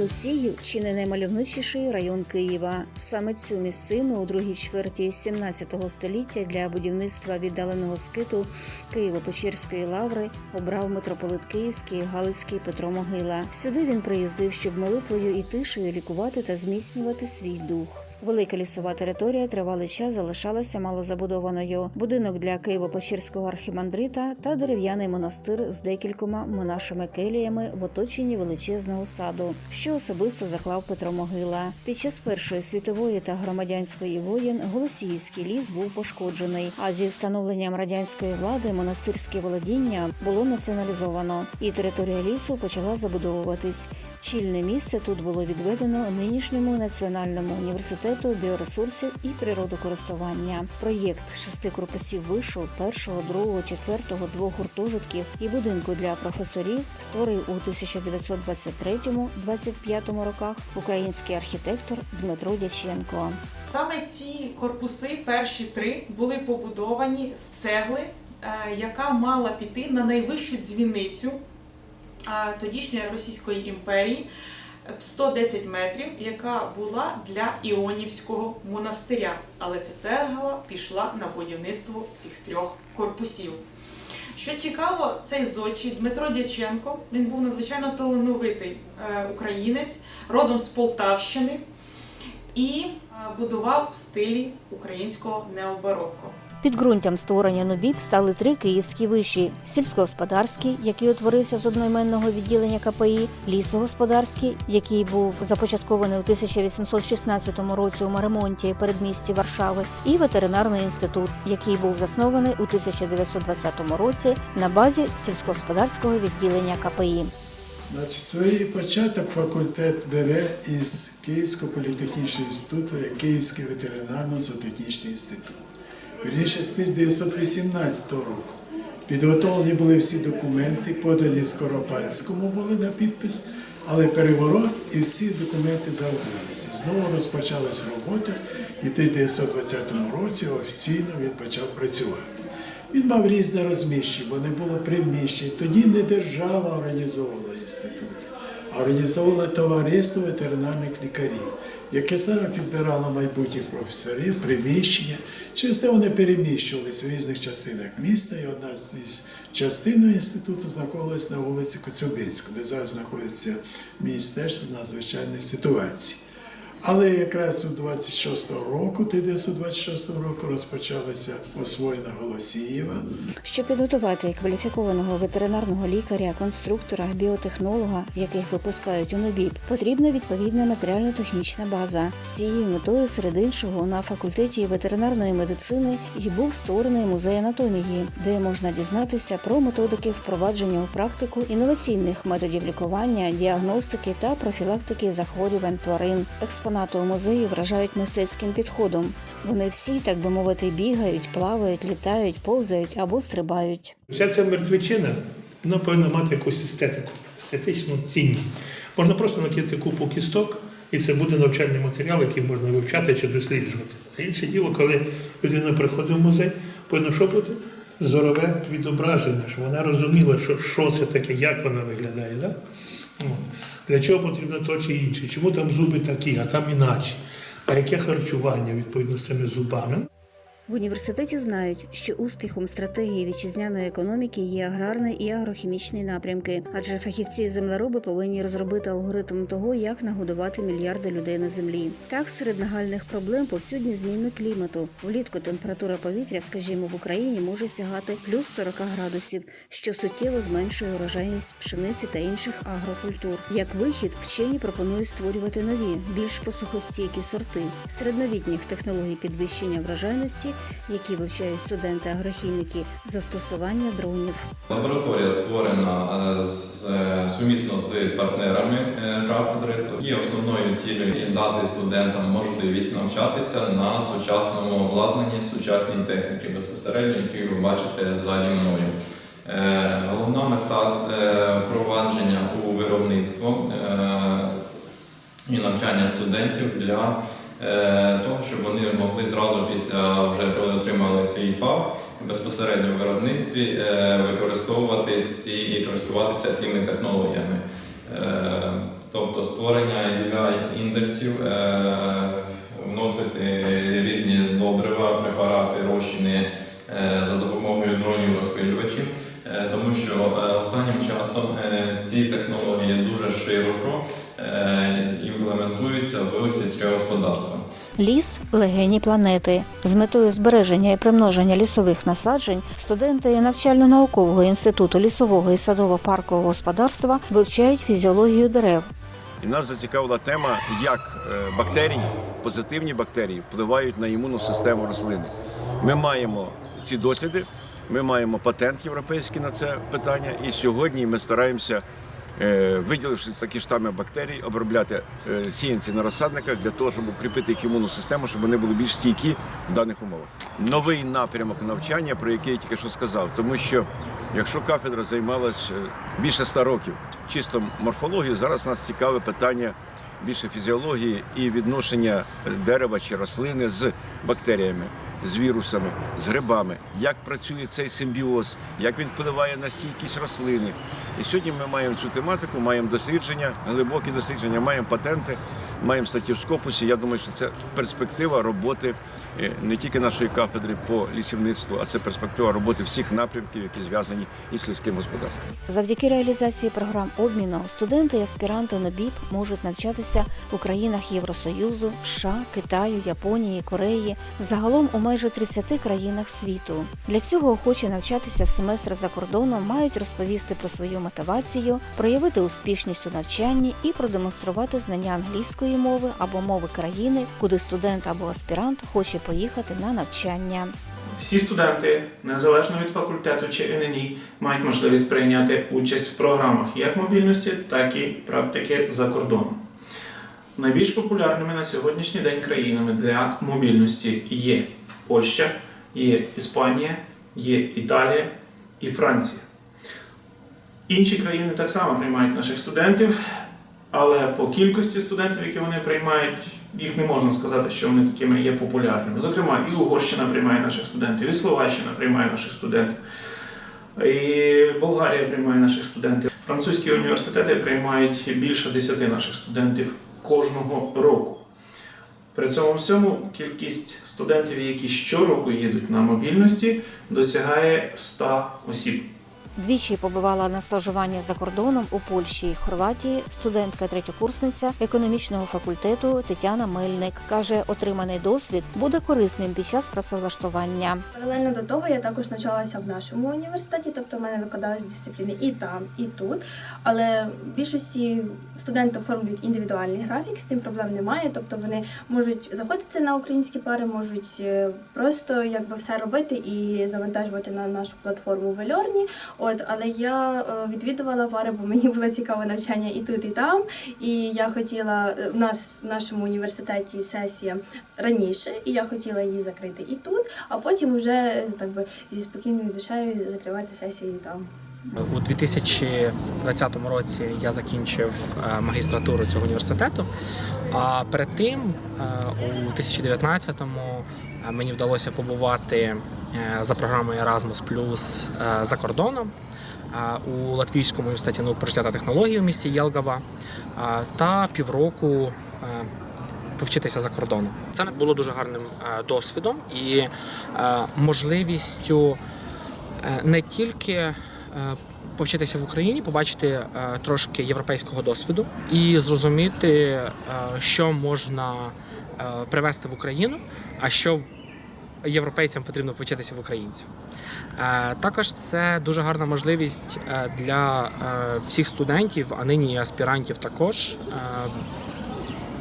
Голосіїв чи не наймальовничіший район Києва. Саме цю місцину у другій чверті 17 століття для будівництва віддаленого скиту Києво-Печерської лаври обрав митрополит Київський Галицький Петро Могила. Сюди він приїздив, щоб молитвою і тишею лікувати та зміцнювати свій дух. Велика лісова територія тривалий час залишалася малозабудованою. Будинок для Києво-Печерського архімандрита та дерев'яний монастир з декількома монашими келіями в оточенні величезного саду, що особисто заклав Петро Могила. Під час Першої світової та громадянської воєн Голосіївський ліс був пошкоджений. А зі встановленням радянської влади монастирське володіння було націоналізовано, і територія лісу почала забудовуватись. Чільне місце тут було відведено нинішньому національному університету біоресурсів і природокористування. Проєкт шести корпусів вишу першого, другого, четвертого, двох гуртожитків і будинку для професорів створив у 1923-25 роках український архітектор Дмитро Дяченко. Саме ці корпуси, перші три, були побудовані з цегли, е, яка мала піти на найвищу дзвіницю тодішньої Російської імперії в 110 метрів, яка була для Іонівського монастиря. Але ця цегла пішла на будівництво цих трьох корпусів. Що цікаво, цей зодчий Дмитро Дяченко, він був надзвичайно талановитий е, українець, родом з Полтавщини і е, будував в стилі українського необароко. Підґрунтям створення НУБІП стали три київські виші: сільськогосподарський, який утворився з одноіменного відділення КПІ, лісогосподарський, який був започаткований у 1816 році у Маремонті, передмісті Варшави, і ветеринарний інститут, який був заснований у 1920 році на базі сільськогосподарського відділення КПІ. Значить, свій початок факультет бере із Київського політехнічного інституту, як Київський ветеринарно-зоотехнічний інститут. Вірніше з 1918 року. Підготовлені були всі документи, подані Скоропадському були на підпис, але переворот і всі документи загубилися. Знову розпочалась робота, і в 1920 році офіційно він почав працювати. Він мав різне розміщення, бо не було приміщень. Тоді не держава організовувала інститут, а організовувало товариство ветеринарних лікарів, яке саме підбирало майбутніх професорів, приміщення. Через те вони переміщувалися в різних частинах міста, і одна з частин інституту знаходилась на вулиці Коцюбинську, де зараз знаходиться Міністерство надзвичайних ситуацій. Але якраз у 26-го року, 1926 року, розпочалася освоєна Голосіїва. Щоб підготувати кваліфікованого ветеринарного лікаря, конструктора, біотехнолога, яких випускають у НОБІП, потрібна відповідна матеріально-технічна база. З цією метою, серед іншого, на факультеті ветеринарної медицини і був створений музей анатомії, де можна дізнатися про методики впровадження у практику інноваційних методів лікування, діагностики та профілактики захворювань тварин. Експонати у музеї вражають мистецьким підходом. Вони всі, так би мовити, бігають, плавають, літають, повзають або стрибають. Вся ця мертвечина вона повинна мати якусь естетику, естетичну цінність. Можна просто накидати купу кісток, і це буде навчальний матеріал, який можна вивчати чи досліджувати. А інше діло, коли людина приходить в музей, повинно що бути? Зорове відображення, щоб вона розуміла, що, що це таке, як вона виглядає. Да? Для чого потрібно то чи інше, чому там зуби такі, а там іначе. А яке харчування відповідно з цими зубами? В університеті знають, що успіхом стратегії вітчизняної економіки є аграрний і агрохімічний напрямки, адже фахівці землероби повинні розробити алгоритм того, як нагодувати мільярди людей на землі. Так, серед нагальних проблем повсюдні зміни клімату. Влітку температура повітря, скажімо, в Україні може сягати плюс 40 градусів, що суттєво зменшує урожайність пшениці та інших агрокультур. Як вихід, вчені пропонують створювати нові, більш посухостійкі сорти серед новітніх технологій підвищення врожайності, які вивчають студенти-агрохіміки, застосування дронів. Лабораторія створена е, е, сумісно з партнерами е, кафедри. Є основною цілею дати студентам можливість навчатися на сучасному обладнанні, сучасній техніці безпосередньо, які ви бачите ззаді мною. Головна мета це впровадження у виробництво і навчання студентів для того, щоб вони могли зразу після вже коли отримали свій фах безпосередньо в виробництві е, використовувати ці і користуватися цими технологіями. Е, тобто створення DVI індексів, е, вносити різні добрива, препарати, розчини е, за допомогою дронів розпилювачів, Е, тому що е, останнім часом е, ці технології дуже широко е, імплементуються в сільське господарство. Ліс легені планети з метою збереження і примноження лісових насаджень студенти навчально-наукового інституту лісового і садово-паркового господарства вивчають фізіологію дерев. І нас зацікавила тема, як е, бактерії, позитивні бактерії, впливають на імунну систему рослини. Ми маємо ці досліди, ми маємо патент європейський на це питання, і сьогодні ми стараємося, е, виділивши такі штами бактерій, обробляти е, сіянці на розсадниках для того, щоб укріпити їх імунну систему, щоб вони були більш стійкі в даних умовах. Новий напрямок навчання, про який я тільки що сказав, тому що якщо кафедра займалась е, більше ста років чисто морфологією, зараз нас цікаве питання більше фізіології і відношення дерева чи рослини з бактеріями, з вірусами, з грибами, як працює цей симбіоз, як він впливає на стійкість рослини. І сьогодні ми маємо цю тематику, маємо дослідження, глибокі дослідження, маємо патенти, маємо статті в скопусі. Я думаю, що це перспектива роботи е, не тільки нашої кафедри по лісівництву, а це перспектива роботи всіх напрямків, які зв'язані із сільським господарством. Завдяки реалізації програм обміну студенти і аспіранти НОБІП можуть навчатися у країнах Євросоюзу, США, Китаю, Японії, Кореї, загалом у майже 30 країнах світу. Для цього охочі навчатися семестр за кордоном мають розповісти про свою мотивацію, проявити успішність у навчанні і продемонструвати знання англійської мови або мови країни, куди студент або аспірант хоче поїхати на навчання. Всі студенти, незалежно від факультету чи ННІ, мають можливість прийняти участь в програмах як мобільності, так і практики за кордоном. Найбільш популярними на сьогоднішній день країнами для мобільності є Польща, є Іспанія, є Італія і Франція. Інші країни так само приймають наших студентів, але по кількості студентів, які вони приймають, їх не можна сказати, що вони такими є популярними. Зокрема, і Угорщина приймає наших студентів, і Словаччина приймає наших студентів, і Болгарія приймає наших студентів. Французькі університети приймають більше 10 наших студентів кожного року. При цьому всьому кількість студентів, які щороку їдуть на мобільності, досягає 100 осіб. Двічі побувала на стажуванні за кордоном у Польщі і Хорватії студентка третьокурсниця економічного факультету Тетяна Мельник каже, отриманий досвід буде корисним під час працевлаштування. Паралельно до того я також навчалася в нашому університеті, тобто в мене викладались дисципліни і там, і тут. Але більшості студенти оформлюють індивідуальний графік, з цим проблем немає. Тобто вони можуть заходити на українські пари, можуть е, просто якби все робити і завантажувати на нашу платформу в Ельорні. От, але я е, відвідувала пари, бо мені було цікаве навчання і тут, і там. І я хотіла е, в нас в нашому університеті сесія раніше, і я хотіла її закрити і тут, а потім вже е, так би зі спокійною душею закривати сесію і там. У 2020 році я закінчив магістратуру цього університету. А перед тим, у 2019-му, е, мені вдалося побувати за програмою Erasmus е, за кордоном е, у Латвійському університеті наук прожиття та технологій у місті Єлгава е, та півроку. е, Повчитися за кордоном. Це було дуже гарним е, досвідом і е, можливістю е, не тільки е, повчитися в Україні, побачити е, трошки європейського досвіду і зрозуміти, е, що можна е, привезти в Україну, а що європейцям потрібно повчитися в українців. Е, Також це дуже гарна можливість е, для е, всіх студентів, а нині і аспірантів також.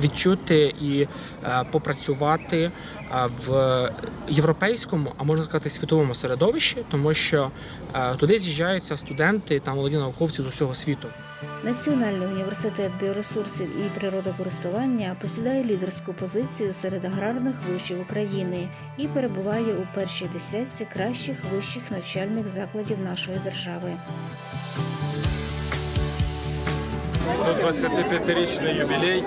Відчути і попрацювати в європейському, а можна сказати, світовому середовищі, тому що туди з'їжджаються студенти та молоді науковці з усього світу. Національний університет біоресурсів і природокористування посідає лідерську позицію серед аграрних вишів України і перебуває у першій десятці кращих вищих навчальних закладів нашої держави. 125-річний юбілей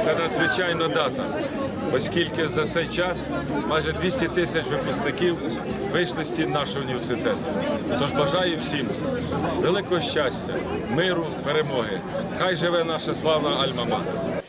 це надзвичайна дата, оскільки за цей час майже 200 тисяч випускників вийшли з стін нашого університету. Тож бажаю всім великого щастя, миру, перемоги. Хай живе наша славна Альма-Матер.